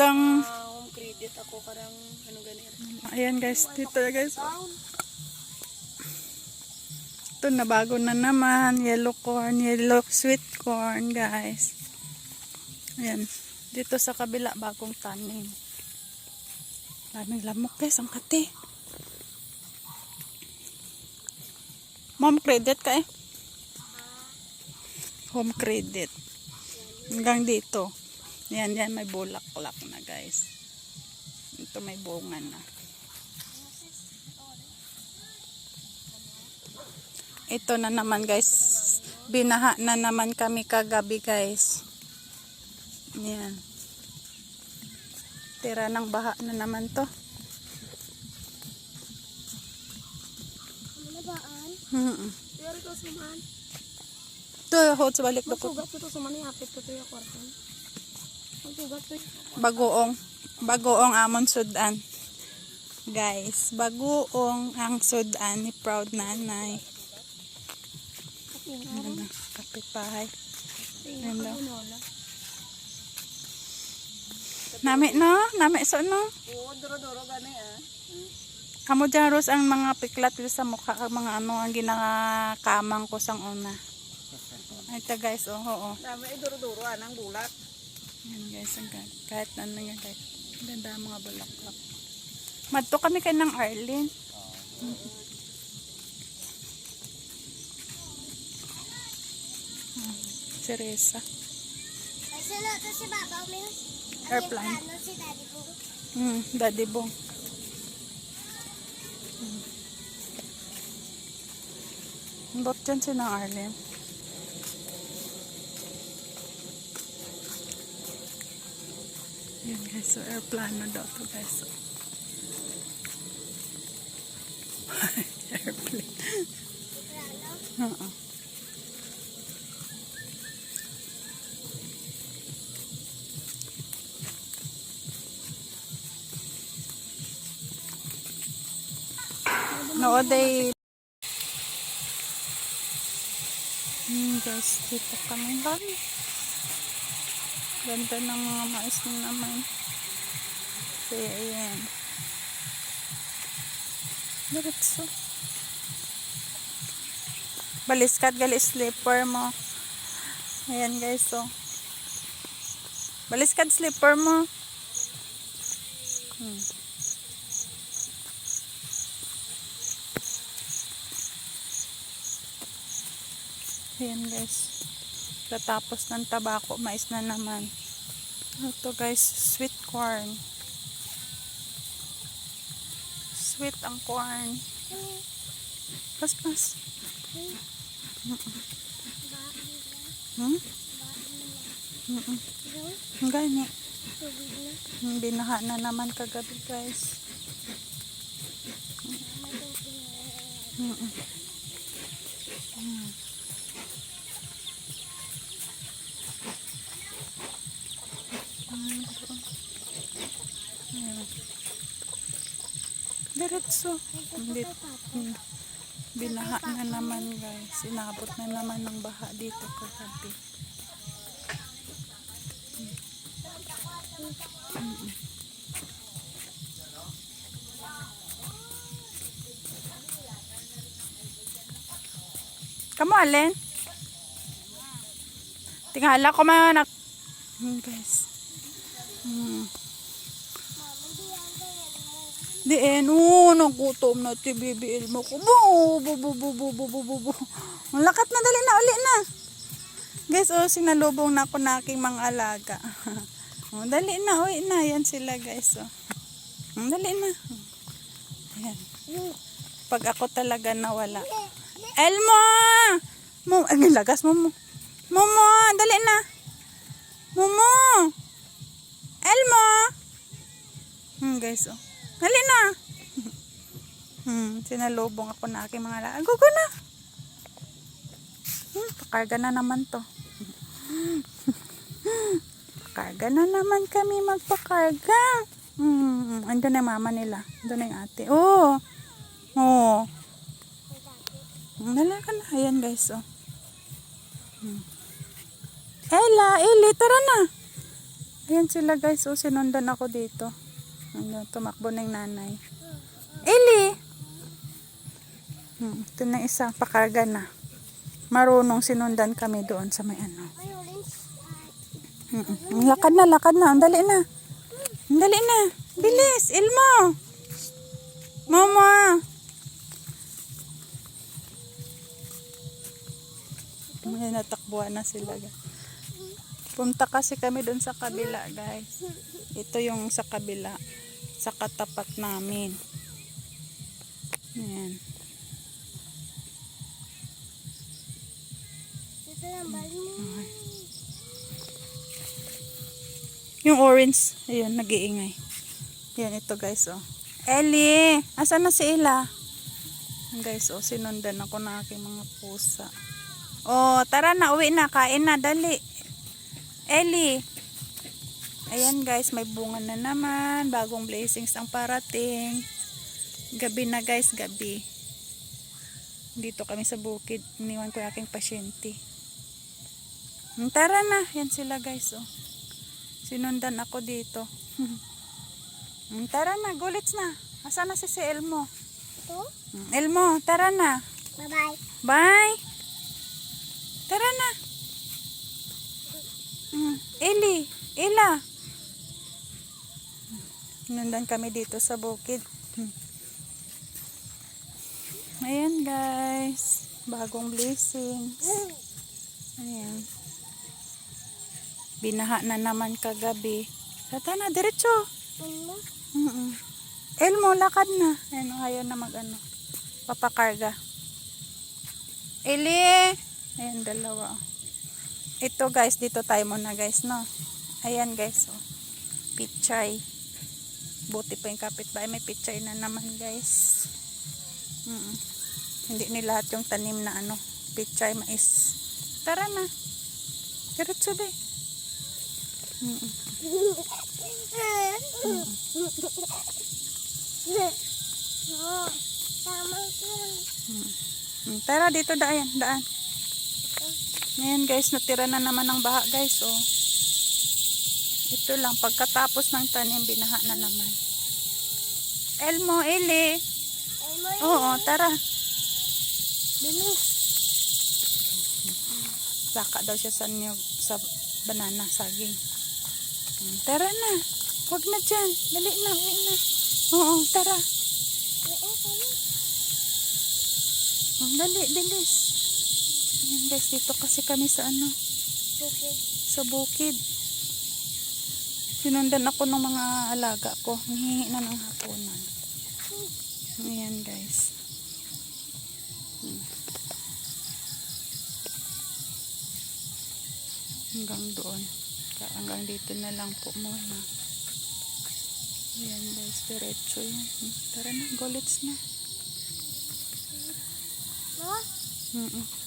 ang home credit ako karang ano ganir. Ayan guys, dito guys. Ito na bago na naman. Yellow corn, yellow sweet corn guys. Ayan. Dito sa kabila, bagong tanim. Daming lamok guys, ang kati. Mom, credit ka eh. Home credit. Hanggang dito. Yan, yan, may bulaklak na guys. Ito may bunga na. Ito na naman guys. Binaha na naman kami kagabi guys. Yan. Tira ng baha na naman to. Ano ba an? Hmm. Pero ito suman. Ito, hot sa balik dako. Masugat ko to suman ni hapit ko to yung kwartan. Bagoong. Bagoong amon sudan. Guys, bagoong ang sudan ni proud nanay. Ayan daw. Nami no? Nami so no? Oo, duro-duro gani ah. Kamo dyan Ros ang mga piklat sa mukha ang mga ano ang ginakakamang ko sang una. Ito guys, oh, oo. Dami ay duro-duro anang bulat. Yan guys, ang ganda. Kahit ano yan guys. Ang ganda ang mga bulaklak. Madto kami kay ng Arlene. Hmm, Si Reza. Ay, sino to si Babaw Min? Airplane. Ano si Daddy ko? Hmm, Daddy Bong. Hmm. Ba't dyan si ng Arlene? Yan guys, so airplano daw to guys. So. Airplane. Oo. No, they... Hmm, guys, dito kami lang. Ganda ng mga mais na naman. Kaya, ayan. Diretso. Baliskat, gali slipper mo. Ayan, guys, so. Baliskat slipper mo. Hmm. Ayan guys. Katapos ng tabako, mais na naman. Ito guys, sweet corn. Sweet ang corn. Pas, pas. Hmm? Mm-mm. Ang gani. Hmm, Binaha na naman kagabi guys. Mm-mm. Ayan. Diretso. Hindi. Binaha na naman guys. Inabot na naman ng baha dito kagabi. Mm-mm. Kamu alin? Tingala ko man. Hmm, guys. Hmm. Di eh, no, nagutom na ti BBL mo ko. Bu, bu, bu, bu, bu, bu, bu, bu, bu. Lakat na, dali na, uli na. Guys, oh, sinalubong na ako na aking mga alaga. oh, dali na, uwi na. Yan sila, guys, oh. Oh, dali na. Ayan. Pag ako talaga nawala. Elmo! Mo, ay, nilagas mo mo. Momo, dali na. Momo! Elmo! Hmm, guys, oh. Dali na. hmm, sinalubong ako na aking mga alaga. Gugo na. Hmm, pakarga na naman to. Pakarga na naman kami magpakarga. Hmm, andun na mama nila. Andun na yung ate. Oo. Oo. Dala ka na. Ayan guys, oh. Hmm. Ella, Eli, tara na. Ayan sila guys. O, sinundan ako dito. Ayan, tumakbo ng nanay. Eli! Hmm, ito na isa. Pakarga na. Marunong sinundan kami doon sa may ano. Orange. Mm-mm. Lakad na, lakad na. Ang dali na. Ang na. Bilis, Ilmo. Mama. May natakbuhan na sila. Punta kasi kami doon sa kabila, guys. Ito yung sa kabila. Sa katapat namin. Ayan. Yung orange, ayun, nag-iingay. Yan, ito guys, oh. Ellie! Asan na si? Yan, Guys, oh, sinundan ako ng aking mga pusa. Oh, tara na, uwi na, kain na, dali. Ellie! Ayan guys, may bunga na naman. Bagong blessings ang parating. Gabi na guys, gabi. Dito kami sa bukid. Iniwan ko yung aking pasyente. Hmm, Tara na, yan sila guys, oh. Sinundan ako dito. Mm, tara na, gulits na. Asa na si si Elmo? Ito. Mm, Elmo, tara na. Bye-bye. Bye. Tara na. Eli, Ela. Sinundan kami dito sa bukid. Hmm. Ayan guys. Bagong blessings. Ayan. Binaha na naman kagabi. Tata na, diretso. Ano? Mm-mm. Elmo, lakad na. Ano, ayaw na mag ano. Papakarga. Eli! Ayan, dalawa. Ito guys, dito tayo muna guys, no? Ayan guys, oh. Pichay. Buti pa yung kapitbahay. May pichay na naman guys. Mm-mm. Hindi ni lahat yung tanim na ano. Pichay, mais. Tara na. Diretso de. Mm-mm. Oh, tama ito. Mm, Tara, dito daan, daan. Ngayon guys, natira na naman ng baha guys, oh. Ito lang, pagkatapos ng tanim, binaha na naman. Elmo, Eli. Ay mo Oo, tara. Bilis. Saka daw siya sa niyog, sa banana, saging. Mm, Tara na. Huwag na dyan. Dali na, uwi na. Oo, tara. Mm, Dali, bilis. Ayan guys, dito kasi kami sa ano, Bukid. sa bukid. Sinundan ako ng mga alaga ko. Hihingi na ng hapunan. Ayan guys. Hmm. Hanggang doon. Hanggang dito na lang po muna. Ayan guys, diretso yan. Tara na, gulits na. No? Mm-mm.